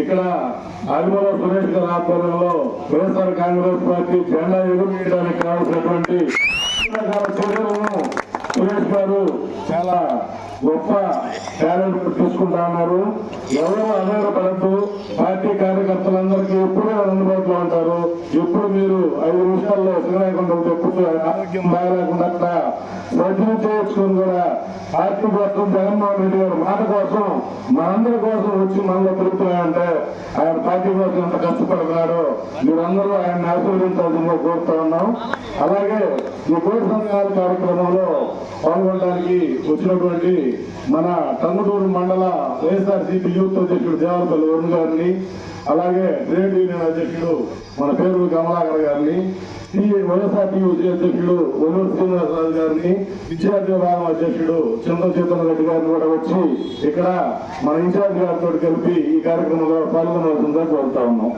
ఇక్కడ ఆదిమూల సురేష్ గారి ఆధ్వర్యంలో వైఎస్ఆర్ కాంగ్రెస్ పార్టీ జెండా ఎగురవేయడానికి కావాల్సినటువంటి చర్యలను సురేష్ గారు చాలా గొప్ప టాలెంట్ తీసుకుంటా ఉన్నారు. ఎవరో ఆధారపడద్దు. పార్టీ కార్యకర్తలందరికీ ఎప్పుడూ అందుబాటులో ఉంటారు. ఎప్పుడు మీరు ఐదు నిమిషాల్లో శ్రీనాయకుండా చెప్పుతూ ఆరోగ్యం బాగలేకుండా అట్లా వైద్యం చేసుకుని కూడా పార్టీ కోసం జగన్మోహన్ రెడ్డి గారు మాట కోసం మనందరి కోసం వచ్చి మనలో తిరుగుతున్నాయంటే ఆయన పార్టీ కోసం ఎంత కష్టపడుతున్నాడు మీరందరూ ఆయన ఆశీర్వదించాల్సిందిగా కోరుతా ఉన్నాం. అలాగే ఈ కోటి సంఘాల కార్యక్రమంలో పాల్గొనడానికి వచ్చినటువంటి మన టంగుటూరు మండల వైఎస్ఆర్సీపీ యూత్ అధ్యక్షుడు దేవరపల్లి వరుణ్ గారిని అలాగే ట్రేడ్ యూనియన్ అధ్యక్షుడు మన పేరు కమలాకర్ గారిని ఈ వైఎస్ఆర్టీయూసీ అధ్యక్షుడు ఒల్లూరు శ్రీనివాసరాజు గారిని విద్యార్థి విభాగం అధ్యక్షుడు చంద్రచేతన్ రెడ్డి గారిని కూడా వచ్చి ఇక్కడ మన ఇన్ఛార్జ్ గారితో కలిపి ఈ కార్యక్రమంలో పాల్గొనవలసిందిగా కోరుతా ఉన్నాం.